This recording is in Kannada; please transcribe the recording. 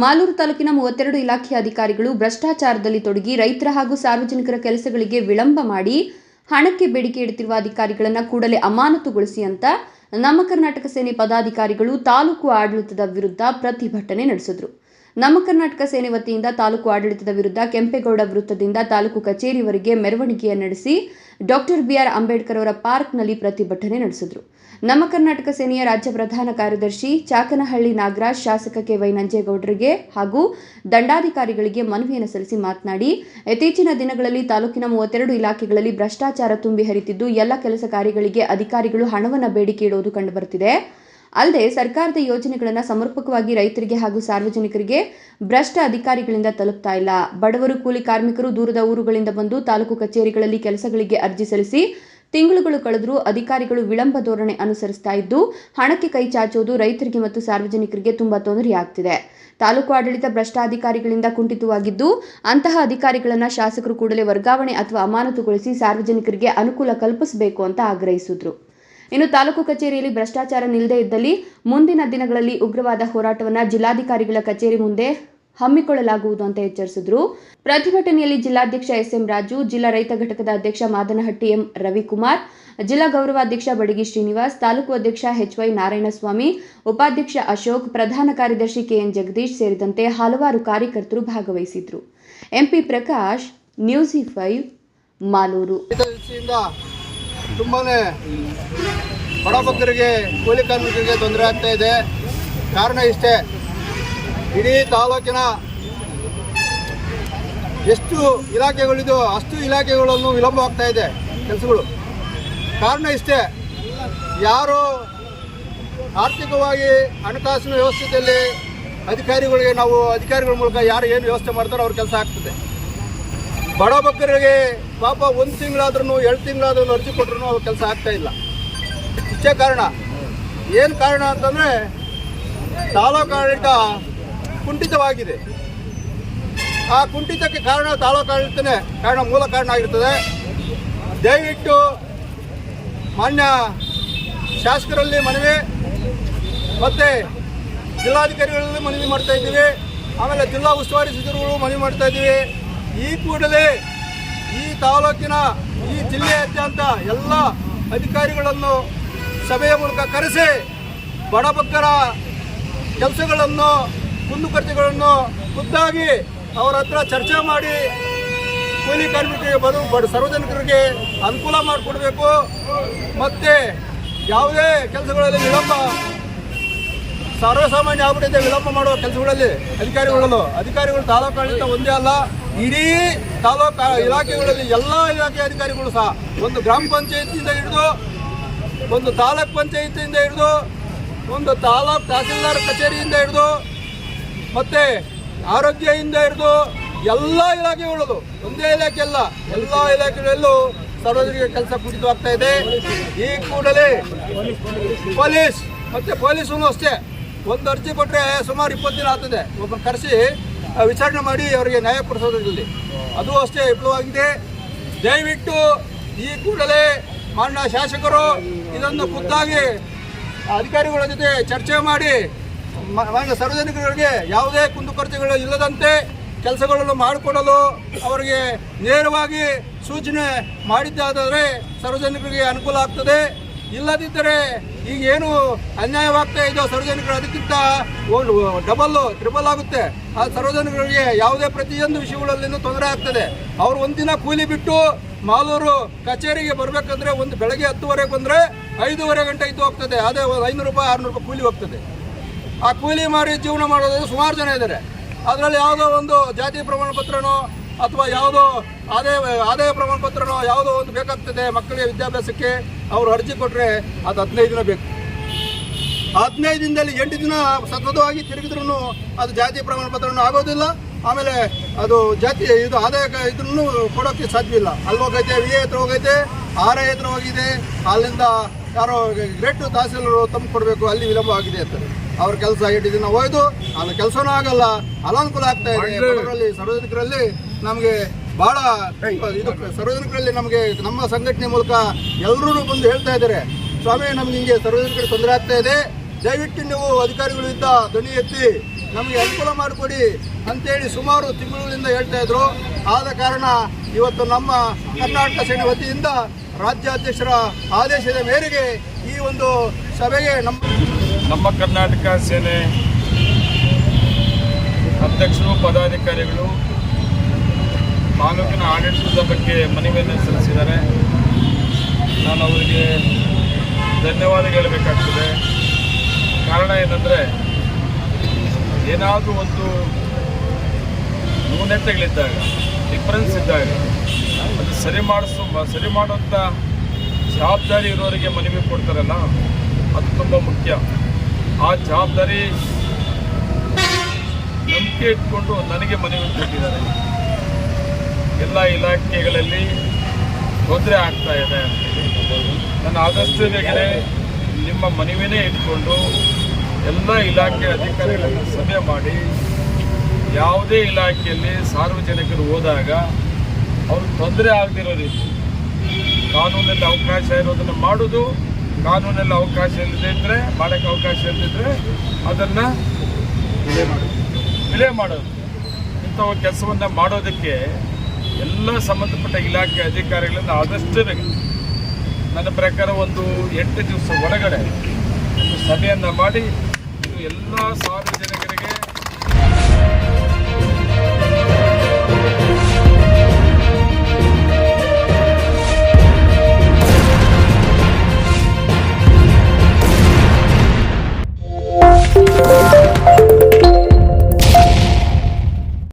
ಮಾಲೂರು ತಾಲೂಕಿನ ಮೂವತ್ತೆರಡು ಇಲಾಖೆಯ ಅಧಿಕಾರಿಗಳು ಭ್ರಷ್ಟಾಚಾರದಲ್ಲಿ ತೊಡಗಿ ರೈತರ ಹಾಗೂ ಸಾರ್ವಜನಿಕರ ಕೆಲಸಗಳಿಗೆ ವಿಳಂಬ ಮಾಡಿ ಹಣಕ್ಕೆ ಬೇಡಿಕೆ ಇಡುತ್ತಿರುವ ಅಧಿಕಾರಿಗಳನ್ನು ಕೂಡಲೇ ಅಮಾನತುಗೊಳಿಸಿ ಅಂತ ನಮ್ಮ ಕರ್ನಾಟಕ ಸೇನೆ ಪದಾಧಿಕಾರಿಗಳು ತಾಲೂಕು ಆಡಳಿತದ ವಿರುದ್ಧ ಪ್ರತಿಭಟನೆ ನಡೆಸಿದ್ರು. ನಮ್ಮ ಕರ್ನಾಟಕ ಸೇನೆ ವತಿಯಿಂದ ತಾಲೂಕು ಆಡಳಿತದ ವಿರುದ್ಧ ಕೆಂಪೇಗೌಡ ವೃತ್ತದಿಂದ ತಾಲೂಕು ಕಚೇರಿವರೆಗೆ ಮೆರವಣಿಗೆ ನಡೆಸಿ ಡಾಕ್ಟರ್ ಬಿಆರ್ ಅಂಬೇಡ್ಕರ್ ಅವರ ಪಾರ್ಕ್ನಲ್ಲಿ ಪ್ರತಿಭಟನೆ ನಡೆಸಿದರು. ನಮ್ಮ ಕರ್ನಾಟಕ ಸೇನೆಯ ರಾಜ್ಯ ಪ್ರಧಾನ ಕಾರ್ಯದರ್ಶಿ ಚಾಕನಹಳ್ಳಿ ನಾಗರಾಜ್, ಶಾಸಕ ಕೆ ವೈ ನಂಜೇಗೌಡರಿಗೆ ಹಾಗೂ ದಂಡಾಧಿಕಾರಿಗಳಿಗೆ ಮನವಿಯನ್ನು ಸಲ್ಲಿಸಿ ಮಾತನಾಡಿ, ಇತ್ತೀಚಿನ ದಿನಗಳಲ್ಲಿ ತಾಲೂಕಿನ ಮೂವತ್ತೆರಡು ಇಲಾಖೆಗಳಲ್ಲಿ ಭ್ರಷ್ಟಾಚಾರ ತುಂಬಿ ಹರಿತಿದ್ದು ಎಲ್ಲ ಕೆಲಸ ಕಾರ್ಯಗಳಿಗೆ ಅಧಿಕಾರಿಗಳು ಹಣವನ್ನು ಬೇಡಿಕೆ ಇಡುವುದು ಕಂಡುಬರುತ್ತಿದೆ. ಅಲ್ಲದೆ ಸರ್ಕಾರದ ಯೋಜನೆಗಳನ್ನು ಸಮರ್ಪಕವಾಗಿ ರೈತರಿಗೆ ಹಾಗೂ ಸಾರ್ವಜನಿಕರಿಗೆ ಭ್ರಷ್ಟ ಅಧಿಕಾರಿಗಳಿಂದ ತಲುಪ್ತಾ ಇಲ್ಲ. ಬಡವರು, ಕೂಲಿ ಕಾರ್ಮಿಕರು ದೂರದ ಊರುಗಳಿಂದ ಬಂದು ತಾಲೂಕು ಕಚೇರಿಗಳಲ್ಲಿ ಕೆಲಸಗಳಿಗೆ ಅರ್ಜಿ ಸಲ್ಲಿಸಿ ತಿಂಗಳುಗಳು ಕಳೆದರೂ ಅಧಿಕಾರಿಗಳು ವಿಳಂಬ ಧೋರಣೆ ಅನುಸರಿಸ್ತಾ ಇದ್ದು, ಹಣಕ್ಕೆ ಕೈ ಚಾಚುವುದು ರೈತರಿಗೆ ಮತ್ತು ಸಾರ್ವಜನಿಕರಿಗೆ ತುಂಬಾ ತೊಂದರೆಯಾಗ್ತಿದೆ. ತಾಲೂಕು ಆಡಳಿತ ಭ್ರಷ್ಟಾಧಿಕಾರಿಗಳಿಂದ ಕುಂಠಿತವಾಗಿದ್ದು, ಅಂತಹ ಅಧಿಕಾರಿಗಳನ್ನು ಶಾಸಕರು ಕೂಡಲೇ ವರ್ಗಾವಣೆ ಅಥವಾ ಅಮಾನತುಗೊಳಿಸಿ ಸಾರ್ವಜನಿಕರಿಗೆ ಅನುಕೂಲ ಕಲ್ಪಿಸಬೇಕು ಅಂತ ಆಗ್ರಹಿಸಿದ್ರು. ಇನ್ನು ತಾಲೂಕು ಕಚೇರಿಯಲ್ಲಿ ಭ್ರಷ್ಟಾಚಾರ ನಿಲ್ಲದೇ ಇದ್ದಲ್ಲಿ ಮುಂದಿನ ದಿನಗಳಲ್ಲಿ ಉಗ್ರವಾದ ಹೋರಾಟವನ್ನು ಜಿಲ್ಲಾಧಿಕಾರಿಗಳ ಕಚೇರಿ ಮುಂದೆ ಹಮ್ಮಿಕೊಳ್ಳಲಾಗುವುದು ಅಂತ ಎಚ್ಚರಿಸಿದ್ರು. ಪ್ರತಿಭಟನೆಯಲ್ಲಿ ಜಿಲ್ಲಾಧ್ಯಕ್ಷ ಎಸ್ ಎಂ ರಾಜು, ಜಿಲ್ಲಾ ರೈತ ಘಟಕದ ಅಧ್ಯಕ್ಷ ಮಾದನಹಟ್ಟಿ ಎಂ ರವಿಕುಮಾರ್, ಜಿಲ್ಲಾ ಗೌರವಾಧ್ಯಕ್ಷ ಬಡಗಿ ಶ್ರೀನಿವಾಸ್, ತಾಲೂಕು ಅಧ್ಯಕ್ಷ ಎಚ್ ವೈ ನಾರಾಯಣಸ್ವಾಮಿ, ಉಪಾಧ್ಯಕ್ಷ ಅಶೋಕ್, ಪ್ರಧಾನ ಕಾರ್ಯದರ್ಶಿ ಕೆಎನ್ ಜಗದೀಶ್ ಸೇರಿದಂತೆ ಹಲವಾರು ಕಾರ್ಯಕರ್ತರು ಭಾಗವಹಿಸಿದ್ರು. MP Prakash, news five, Malur. ತುಂಬಾ ಬಡಬಗ್ಗರಿಗೆ, ಕೂಲಿ ಕಾರ್ಮಿಕರಿಗೆ ತೊಂದರೆ ಆಗ್ತಾ ಇದೆ. ಕಾರಣ ಇಷ್ಟೇ, ಇಡೀ ತಾಲೂಕಿನ ಎಷ್ಟು ಇಲಾಖೆಗಳಿದ್ದು ಅಷ್ಟು ಇಲಾಖೆಗಳನ್ನು ವಿಳಂಬ ಆಗ್ತಾ ಇದೆ ಕೆಲಸಗಳು. ಕಾರಣ ಇಷ್ಟೇ, ಯಾರು ಆರ್ಥಿಕವಾಗಿ ಹಣಕಾಸಿನ ವ್ಯವಸ್ಥೆಯಲ್ಲಿ ಅಧಿಕಾರಿಗಳಿಗೆ ನಾವು ಅಧಿಕಾರಿಗಳ ಮೂಲಕ ಯಾರು ಏನು ವ್ಯವಸ್ಥೆ ಮಾಡ್ತಾರೋ ಅವ್ರ ಕೆಲಸ ಆಗ್ತದೆ. ಬಡ ಬಗ್ಗರಿಗೆ ಪಾಪ ಒಂದು ತಿಂಗಳಾದ್ರೂ ಎರಡು ತಿಂಗಳಾದ್ರೂ ಅರ್ಜಿ ಕೊಟ್ಟರು ಅವ್ರ ಕೆಲಸ ಆಗ್ತಾ ಇಲ್ಲ. ಇಷ್ಟೇ ಕಾರಣ. ಏನು ಕಾರಣ ಅಂತಂದರೆ, ತಾಲೂಕು ಆಡಳಿತ ಕುಂಠಿತವಾಗಿದೆ. ಆ ಕುಂಠಿತಕ್ಕೆ ಕಾರಣ ತಾಲೂಕು ಆಡಳಿತನೇ ಕಾರಣ ಮೂಲ ಕಾರಣ ಆಗಿರ್ತದೆ. ದಯವಿಟ್ಟು ಮಾನ್ಯ ಶಾಸಕರಲ್ಲಿ ಮನವಿ ಮತ್ತು ಜಿಲ್ಲಾಧಿಕಾರಿಗಳಲ್ಲಿ ಮನವಿ ಮಾಡ್ತಾ ಇದ್ದೀವಿ. ಆಮೇಲೆ ಜಿಲ್ಲಾ ಉಸ್ತುವಾರಿ ಸಚಿವರುಗಳು ಮನವಿ ಮಾಡ್ತಾ ಇದ್ದೀವಿ. ಈ ಕೂಡಲೇ ಈ ತಾಲೂಕಿನ ಈ ಜಿಲ್ಲೆಯಾದ್ಯಂತ ಎಲ್ಲ ಅಧಿಕಾರಿಗಳನ್ನು ಸಭೆಯ ಮೂಲಕ ಕರೆಸಿ ಬಡಬಗ್ಗರ ಕೆಲಸಗಳನ್ನು ಕುಂದುಕೊರತೆಗಳನ್ನು ಖುದ್ದಾಗಿ ಅವರ ಹತ್ರ ಚರ್ಚೆ ಮಾಡಿ ಕೂಲಿ ಕಾರ್ಮಿಕರಿಗೆ ಬರು, ಬಡ ಸಾರ್ವಜನಿಕರಿಗೆ ಅನುಕೂಲ ಮಾಡಿಕೊಡ್ಬೇಕು. ಮತ್ತು ಯಾವುದೇ ಕೆಲಸಗಳಲ್ಲಿ ವಿಳಂಬ, ಸರ್ವಸಾಮಾನ್ಯ ಆಗ್ಬಿಟ್ಟಿದೆ ವಿಳಂಬ ಮಾಡುವ ಕೆಲಸಗಳಲ್ಲಿ ಅಧಿಕಾರಿಗಳಲ್ಲೂ ಅಧಿಕಾರಿಗಳು ತಾಲೂಕು ಒಂದೇ ಅಲ್ಲ. ಇಡೀ ತಾಲೂಕು ಇಲಾಖೆಗಳಲ್ಲಿ ಎಲ್ಲ ಇಲಾಖೆ ಅಧಿಕಾರಿಗಳು ಸಹ ಒಂದು ಗ್ರಾಮ ಪಂಚಾಯತಿಯಿಂದ ಹಿಡಿದು ಒಂದು ತಾಲೂಕ್ ಪಂಚಾಯತಿಯಿಂದ ಹಿಡಿದು ಒಂದು ತಾಲೂಕ್ ತಹಸೀಲ್ದಾರ್ ಕಚೇರಿಯಿಂದ ಹಿಡಿದು ಮತ್ತೆ ಆರೋಗ್ಯದಿಂದ ಹಿಡಿದು ಎಲ್ಲ ಇಲಾಖೆಗಳದು ಒಂದೇ ಇಲಾಖೆ ಅಲ್ಲ, ಎಲ್ಲ ಇಲಾಖೆಗಳಲ್ಲೂ ಸಾರ್ವಜನಿಕ ಕೆಲಸ ಕುರಿತವಾಗ್ತಾ ಇದೆ. ಈ ಕೂಡಲೇ ಪೊಲೀಸ್ ಮತ್ತೆ ಪೊಲೀಸೂ ಅಷ್ಟೇ. ಒಂದು ಅರ್ಜಿ ಕೊಟ್ಟರೆ ಸುಮಾರು ಇಪ್ಪತ್ತು ದಿನ ಆಗ್ತದೆ. ಒಬ್ಬರು ಕರೆಸಿ ವಿಚಾರಣೆ ಮಾಡಿ ಅವರಿಗೆ ನ್ಯಾಯ ಪಡಿಸೋದ್ರಲ್ಲಿ. ಅದು ಅಷ್ಟೇ ವಿಫಲವಾಗಿದೆ. ದಯವಿಟ್ಟು ಈ ಕೂಡಲೇ ಮಾನ್ಯ ಶಾಸಕರು ಇದನ್ನು ಖುದ್ದಾಗಿ ಅಧಿಕಾರಿಗಳ ಜೊತೆ ಚರ್ಚೆ ಮಾಡಿ ಮಾನ್ಯ ಸಾರ್ವಜನಿಕರಿಗೆ ಯಾವುದೇ ಕುಂದುಕೊರತೆಗಳು ಇಲ್ಲದಂತೆ ಕೆಲಸಗಳನ್ನು ಮಾಡಿಕೊಡಲು ಅವರಿಗೆ ನೇರವಾಗಿ ಸೂಚನೆ ಮಾಡಿದ್ದಾದರೆ ಸಾರ್ವಜನಿಕರಿಗೆ ಅನುಕೂಲ ಆಗ್ತದೆ. ಇಲ್ಲದಿದ್ದರೆ ಈಗ ಏನು ಅನ್ಯಾಯವಾಗ್ತಾ ಇದೆಯೋ ಸಾರ್ವಜನಿಕರು ಅದಕ್ಕಿಂತ ಡಬಲ್ ಟ್ರಿಬಲ್ ಆಗುತ್ತೆ. ಆ ಸಾರ್ವಜನಿಕರಿಗೆ ಯಾವುದೇ ಪ್ರತಿಯೊಂದು ವಿಷಯಗಳಲ್ಲಿನೂ ತೊಂದರೆ ಆಗ್ತದೆ. ಅವರು ಒಂದಿನ ಕೂಲಿ ಬಿಟ್ಟು ಮಾಲೂರು ಕಚೇರಿಗೆ ಬರಬೇಕಂದ್ರೆ ಒಂದು ಬೆಳಗ್ಗೆ ಹತ್ತುವರೆಗೆ ಬಂದರೆ ಐದೂವರೆ ಗಂಟೆ ಇದ್ದು ಹೋಗ್ತದೆ. ಅದೇ ಒಂದು ಐನೂರು ರೂಪಾಯಿ, ಆರುನೂರು ರೂಪಾಯಿ ಕೂಲಿ ಹೋಗ್ತದೆ. ಆ ಕೂಲಿ ಮಾಡಿ ಜೀವನ ಮಾಡೋದು ಸುಮಾರು ಜನ ಇದ್ದಾರೆ. ಅದರಲ್ಲಿ ಯಾವುದೋ ಒಂದು ಜಾತಿ ಪ್ರಮಾಣ ಪತ್ರನೋ ಅಥವಾ ಯಾವುದೋ ಆದಾಯ ಆದಾಯ ಪ್ರಮಾಣ ಪತ್ರನೋ ಯಾವುದೋ ಒಂದು ಬೇಕಾಗ್ತದೆ ಮಕ್ಕಳಿಗೆ ವಿದ್ಯಾಭ್ಯಾಸಕ್ಕೆ. ಅವರು ಅರ್ಜಿ ಕೊಟ್ಟರೆ ಅದು ಹದಿನೈದು ದಿನ ಬೇಕು. ಹದಿನೈದು ದಿನದಲ್ಲಿ ಎಂಟು ದಿನ ಸತತವಾಗಿ ತಿರುಗಿದ್ರೂ ಅದು ಜಾತಿ ಪ್ರಮಾಣ ಪತ್ರವನ್ನು ಆಗೋದಿಲ್ಲ. ಆಮೇಲೆ ಅದು ಜಾತಿ ಇದು ಆದಾಯ ಇದನ್ನು ಕೊಡೋಕ್ಕೆ ಸಾಧ್ಯವಿಲ್ಲ. ಅಲ್ಲಿ ಹೋಗೈತೆ ವಿ ಎ ಹತ್ರ ಹೋಗೈತೆ ಆರ್ ಐ ಹತ್ರ ಹೋಗಿದೆ ಅಲ್ಲಿಂದ ಯಾರೋ ಗ್ರೇಟ್ ತಹಸೀಲರು ತಂದು ಕೊಡಬೇಕು ಅಲ್ಲಿ ವಿಳಂಬ ಆಗಿದೆ ಅಂತ. ಅವ್ರ ಕೆಲಸ ಎಂಟು ದಿನ ಹೋಯ್ತು ಅದು ಕೆಲಸನೂ ಆಗಲ್ಲ. ಅನಾನುಕೂಲ ಆಗ್ತಾ ಇದೆ. ಸಾರ್ವಜನಿಕರಲ್ಲಿ ನಮಗೆ ಬಹಳ ಇದು ಸಾರ್ವಜನಿಕರಲ್ಲಿ ನಮಗೆ, ನಮ್ಮ ಸಂಘಟನೆ ಮೂಲಕ ಎಲ್ಲರೂ ಬಂದು ಹೇಳ್ತಾ ಇದ್ದಾರೆ. ಸ್ವಾಮಿ, ನಮ್ಗೆ ಹಿಂಗೆ ಸಾರ್ವಜನಿಕರಿಗೆ ತೊಂದರೆ ಆಗ್ತಾ ಇದೆ. ದಯವಿಟ್ಟು ನೀವು ಅಧಿಕಾರಿಗಳಿಂದ ಧ್ವನಿ ಎತ್ತಿ ನಮಗೆ ಅನುಕೂಲ ಮಾಡಿಕೊಡಿ ಅಂತೇಳಿ ಸುಮಾರು ತಿಂಗಳುಗಳಿಂದ ಹೇಳ್ತಾ ಇದ್ರು. ಆದ ಕಾರಣ ಇವತ್ತು ನಮ್ಮ ಕರ್ನಾಟಕ ಸೇನೆ ವತಿಯಿಂದ ರಾಜ್ಯಾಧ್ಯಕ್ಷರ ಆದೇಶದ ಮೇರೆಗೆ ಈ ಒಂದು ಸಭೆಗೆ ನಮ್ಮ ನಮ್ಮ ಕರ್ನಾಟಕ ಸೇನೆ ಅಧ್ಯಕ್ಷರು, ಪದಾಧಿಕಾರಿಗಳು ತಾಲೂಕಿನ ಆಡಳಿತದ ಬಗ್ಗೆ ಮನವಿಯನ್ನು ಸಲ್ಲಿಸಿದ್ದಾರೆ. ನಾನು ಅವರಿಗೆ ಧನ್ಯವಾದ ಹೇಳಬೇಕಾಗ್ತದೆ. ಕಾರಣ ಏನಂದರೆ, ಏನಾದರೂ ಒಂದು ನ್ಯೂನತೆಗಳಿದ್ದಾಗ ಡಿಫ್ರೆನ್ಸ್ ಇದ್ದಾಗ, ಅದು ಸರಿ ಮಾಡಿಸು, ಸರಿ ಮಾಡುವಂಥ ಜವಾಬ್ದಾರಿ ಇರೋರಿಗೆ ಮನವಿ ಕೊಡ್ತಾರಲ್ಲ, ಅದು ತುಂಬ ಮುಖ್ಯ. ಆ ಜವಾಬ್ದಾರಿ ನಂಬಿಕೆ ಇಟ್ಕೊಂಡು ನನಗೆ ಮನವಿ ಕೊಟ್ಟಿದ್ದಾರೆ. ಎಲ್ಲ ಇಲಾಖೆಗಳಲ್ಲಿ ತೊಂದರೆ ಆಗ್ತಾ ಇದೆ ನಾನು ಆದಷ್ಟು ಬೇಗನೆ ನಿಮ್ಮ ಮನವಿನೇ ಇಟ್ಕೊಂಡು ಎಲ್ಲ ಇಲಾಖೆ ಅಧಿಕಾರಿಗಳನ್ನು ಸಭೆ ಮಾಡಿ ಯಾವುದೇ ಇಲಾಖೆಯಲ್ಲಿ ಸಾರ್ವಜನಿಕರು ಹೋದಾಗ ಅವ್ರಿಗೆ ತೊಂದರೆ ಆಗದಿರೋ ರೀತಿ ಕಾನೂನಲ್ಲಿ ಅವಕಾಶ ಇರೋದನ್ನು ಮಾಡೋದು ಕಾನೂನಲ್ಲಿ ಅವಕಾಶ ಇಲ್ಲದೇ ಇದ್ದರೆ ಮಾಡೋಕ್ಕೆ ಅವಕಾಶ ಇಲ್ಲದಿದ್ದರೆ ಅದನ್ನು ವಿಲೇ ಮಾಡೋದು. ಇಂಥ ಕೆಲಸವನ್ನು ಮಾಡೋದಕ್ಕೆ ಎಲ್ಲ ಸಂಬಂಧಪಟ್ಟ ಇಲಾಖೆ ಅಧಿಕಾರಿಗಳಿಂದ ಆದಷ್ಟು ಬೇಗ ನನ್ನ ಪ್ರಕಾರ ಒಂದು ಎಂಟು ದಿವಸ ಒಳಗಡೆ ಒಂದು ಸಭೆಯನ್ನು ಮಾಡಿ ಇದು ಎಲ್ಲ ಸಾರ್ವಜನಿಕ